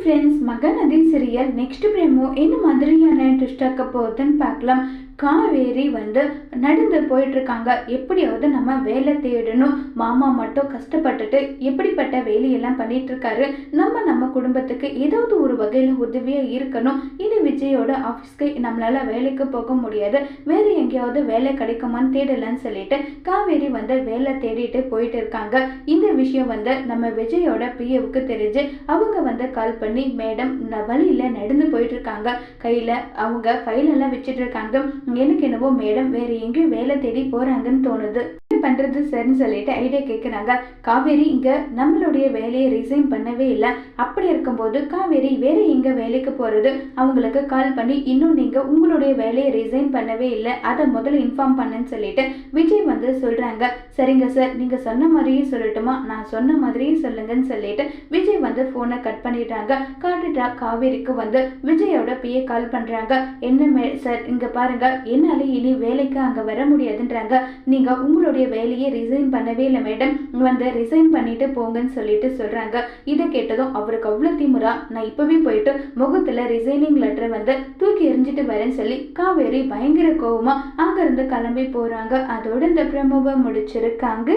Friends Mahanadhi serial next promo என்ன மாதிரியான ட்விஸ்டாக்க போகுதுன்னு பார்க்கலாம். காவேரி வந்து நடந்து போயிட்டுருக்காங்க. எப்படியாவது நம்ம வேலை தேடணும். மாமா மட்டும் கஷ்டப்பட்டுட்டு எப்படிப்பட்ட வேலையெல்லாம் பண்ணிகிட்ருக்காரு நம்ம நம்ம குடும்பத்துக்கு ஏதாவது ஒரு வகையில் உதவியாக இருக்கணும். இது விஜயோட ஆஃபீஸ்க்கு நம்மளால் வேலைக்கு போக முடியாது. வேற எங்கேயாவது வேலை கிடைக்குமான்னு தேடலான்னு சொல்லிட்டு காவேரி வந்து வேலை தேடிட்டு போயிட்டு இருக்காங்க இந்த விஷயம் வந்து நம்ம விஜயோட பிஏவுக்கு தெரிஞ்சு அவங்க வந்து கால் பண்ணி மேடம் வழியில் நடந்து போயிட்டு இருக்காங்க கையில் அவங்க ஃபைலெல்லாம் வச்சுட்டு இருக்காங்க எனக்கு என்னவோ மேடம் வேற எங்கேயும் வேலை தேடி போறாங்கன்னு தோணுது. பண்ணுறது சரின்னு சொல்லிட்டு ஐடியா கேட்குறாங்க காவேரி இங்கே நம்மளுடைய வேலையை ரிசைன் பண்ணவே இல்லை. அப்படி இருக்கும்போது காவேரி வேற எங்க வேலைக்கு போறது? அவங்களுக்கு கால் பண்ணி இன்னும் நீங்கள் உங்களுடைய வேலையை ரிசைன் பண்ணவே இல்லை. அதை முதல்ல இன்ஃபார்ம் பண்ணுன்னு சொல்லிட்டு விஜய் வந்து சொல்றாங்க. சரிங்க சார் நீங்க சொன்ன மாதிரியே சொல்லட்டுமா? நான் சொன்ன மாதிரியே சொல்லுங்கன்னு சொல்லிட்டு விஜய் வந்து ஃபோனை கட் பண்ணிட்டாங்க காட்டுட்டா காவேரிக்கு வந்து விஜயோட பிஏ கால் பண்ணுறாங்க என்ன மே சார் இங்கே பாருங்க. என்னால் இனி வேலைக்கு அங்கே வர முடியாதுன்றாங்க. நீங்கள் உங்களுடைய வேலையை ரிசைன் பண்ணவே இல்லை மேடம் வந்து ரிசைன் பண்ணிட்டு போங்கன்னு சொல்லிட்டு சொல்றாங்க. இதை கேட்டதும் அவருக்கு அவ்வளோ திமுறா நான் இப்பவே போயிட்டு முகத்துல ரிசைனிங் லெட்டர் வந்து தூக்கி எறிஞ்சிட்டு வரேன்னு சொல்லி காவேரி பயங்கர கோவமா அங்கிருந்து கிளம்பி போறாங்க. அதோட இந்த பிரமோவை முடிச்சிருக்காங்க.